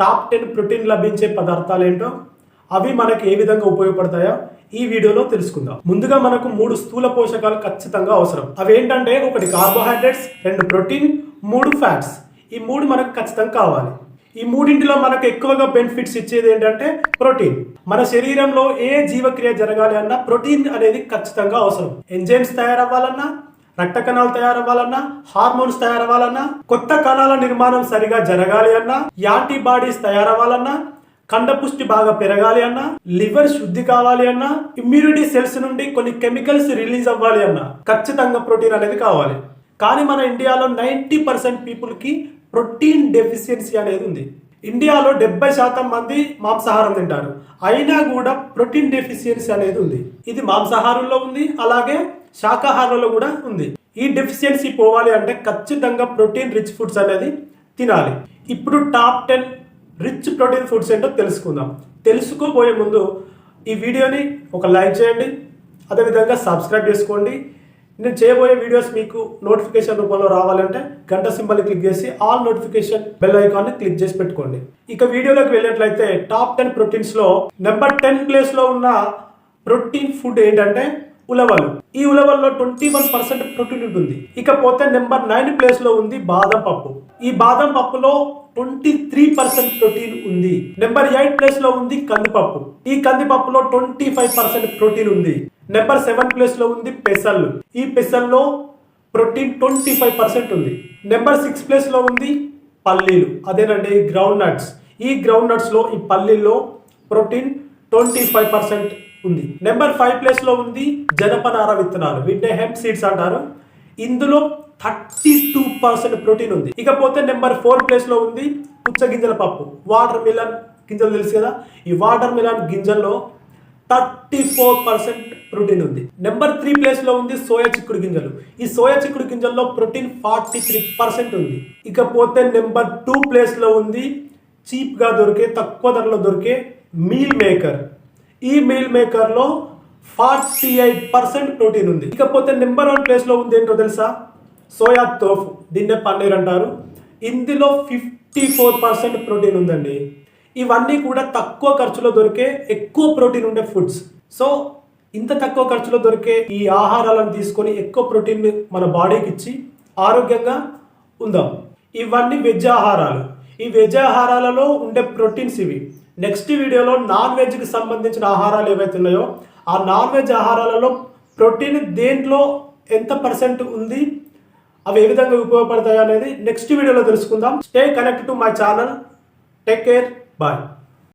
Top ten protein లభించే పదార్థాలు ఏంటో అవి మనకు ఏ విధంగా ఉపయోగపడతాయో ఈ వీడియోలో తెలుసుకుందాం. ముందుగా మనకు మూడు స్థూల పోషకాలు ఖచ్చితంగా అవసరం. అవి ఏంటంటే ఒకటి కార్బోహైడ్రేట్స్ రెండు ప్రోటీన్ మూడు ఫ్యాట్స్. ఈ మూడు మనకు ఖచ్చితంగా కావాలి. ఈ మూడింటిలో మనకు ఎక్కువగా బెనిఫిట్స్ ఇచ్చేది ఏంటంటే ప్రోటీన్. మన శరీరంలో ఏ జీవక్రియ జరగాలి అన్నా ప్రోటీన్ అనేది ఖచ్చితంగా అవసరం. ఎంజైమ్స్ తయారవ్వాలన్నా రక్త కణాలు తయారవ్వాలన్నా హార్మోన్స్ తయారవ్వాలన్నా కొత్త కణాల నిర్మాణం సరిగా జరగాలి అన్నా యాంటీబాడీస్ తయారవ్వాలన్నా కండపుష్టి బాగా పెరగాలి అన్నా లివర్ శుద్ధి కావాలి అన్నా ఇమ్యూనిటీ సెల్స్ నుండి కొన్ని కెమికల్స్ రిలీజ్ అవ్వాలి అన్నా ఖచ్చితంగా ప్రోటీన్ అనేది కావాలి. కానీ మన ఇండియాలో నైంటీ పర్సెంట్ పీపుల్కి ప్రోటీన్ డెఫిషియన్సీ అనేది ఉంది. ఇండియాలో డెబ్బై శాతం మంది మాంసాహారం తింటారు. అయినా కూడా ప్రోటీన్ డెఫిషియన్సీ అనేది ఉంది. ఇది మాంసాహారంలో ఉంది. అలాగే శాకాహారంలో కూడా ఉంది. ఈ డెఫిషియన్సీ పోవాలి అంటే ఖచ్చితంగా ప్రోటీన్ రిచ్ ఫుడ్స్ అనేది తినాలి. ఇప్పుడు top ten rich protein foods ఏంటో తెలుసుకుందాం. తెలుసుకోబోయే ముందు ఈ వీడియోని ఒక లైక్ చేయండి. అదేవిధంగా సబ్స్క్రైబ్ చేసుకోండి. నేను చేయబోయే వీడియోస్ మీకు నోటిఫికేషన్ రూపంలో రావాలంటే గంట సింబల్ క్లిక్ చేసి ఆల్ నోటిఫికేషన్ బెల్ ఐకాన్ని క్లిక్ చేసి పెట్టుకోండి. ఇక వీడియోలోకి వెళ్ళినట్లయితే టాప్ టెన్ ప్రోటీన్స్లో నెంబర్ టెన్ ప్లేస్లో ఉన్న ప్రోటీన్ ఫుడ్ ఏంటంటే ఉలవలు. ఈ ఉలవల్లో ట్వంటీ వన్ పర్సెంట్ ప్రోటీన్ ఉంటుంది. ఇకపోతే నెంబర్ నైన్ ప్లేస్లో ఉంది బాదం పప్పు. ఈ బాదం పప్పులో ట్వంటీ త్రీ పర్సెంట్ ప్రోటీన్ ఉంది. నెంబర్ ఎయిట్ ప్లేస్లో ఉంది కందిపప్పు. ఈ కందిపప్పులో ట్వంటీ ఫైవ్ పర్సెంట్ ప్రోటీన్ ఉంది. నెంబర్ సెవెన్ ప్లేస్లో ఉంది పెసళ్ళు ఈ పెసల్లో ప్రోటీన్ ట్వంటీ ఫైవ్ పర్సెంట్ ఉంది. నెంబర్ సిక్స్ ప్లేస్లో ఉంది పల్లీలు. అదేనండి గ్రౌండ్ నట్స్ ఈ గ్రౌండ్ నట్స్లో ఈ పల్లీల్లో ప్రోటీన్ ట్వంటీ ఫైవ్ పర్సెంట్ ఉంది. నెంబర్ ఫైవ్ ప్లేస్లో ఉంది జనపనార విత్తనాలు. వీటిని హెంప్ సీడ్స్ అంటారు. ఇందులో థర్టీ టూ పర్సెంట్ ప్రోటీన్ ఉంది. ఇకపోతే నెంబర్ ఫోర్ ప్లేస్లో ఉంది పుచ్చగింజల పప్పు. వాటర్ మిలన్ గింజలు తెలుసు కదా? ఈ వాటర్ మిలన్ గింజల్లో థర్టీ ఫోర్ పర్సెంట్ ప్రోటీన్ ఉంది. నెంబర్ త్రీ ప్లేస్లో ఉంది సోయా చిక్కుడు గింజలు. ఈ సోయా చిక్కుడు గింజల్లో ప్రోటీన్ ఫార్టీ త్రీ పర్సెంట్ ఉంది. ఇకపోతే నెంబర్ టూ ప్లేస్లో ఉంది చీప్గా దొరికే తక్కువ ధరలో దొరికే మీల్ మేకర్ ఈ మీల్ మేకర్లో ఫార్టీ ఎయిట్ పర్సెంట్ ప్రోటీన్ ఉంది ఇకపోతే నెంబర్ వన్ ప్లేస్లో ఉంది ఏంటో తెలుసా? సోయా తోఫు దీన్నే పన్నీర్ అంటారు. ఇందులో ఫిఫ్టీ ఫోర్ పర్సెంట్ ప్రోటీన్ ఉందండి. ఇవన్నీ కూడా తక్కువ ఖర్చులో దొరికే ఎక్కువ ప్రోటీన్ ఉండే ఫుడ్స్ సో ఇంత తక్కువ ఖర్చులో దొరికే ఈ ఆహారాలను తీసుకొని ఎక్కువ ప్రోటీన్ మన బాడీకి ఇచ్చి ఆరోగ్యంగా ఉందాం. ఇవన్నీ వెజ్ ఆహారాలు. ఈ వెజ్ ఆహారాలలో ఉండే ప్రోటీన్స్ ఇవి. నెక్స్ట్ వీడియోలో నాన్ వెజ్కి సంబంధించిన ఆహారాలు ఏవైతే ఉన్నాయో ఆ నాన్ వెజ్ ఆహారాలలో ప్రోటీన్ దేంట్లో ఎంత పర్సెంట్ ఉంది అవి ఏ విధంగా ఉపయోగపడతాయి అనేది నెక్స్ట్ వీడియోలో తెలుసుకుందాం. Stay connect to my channel take care bye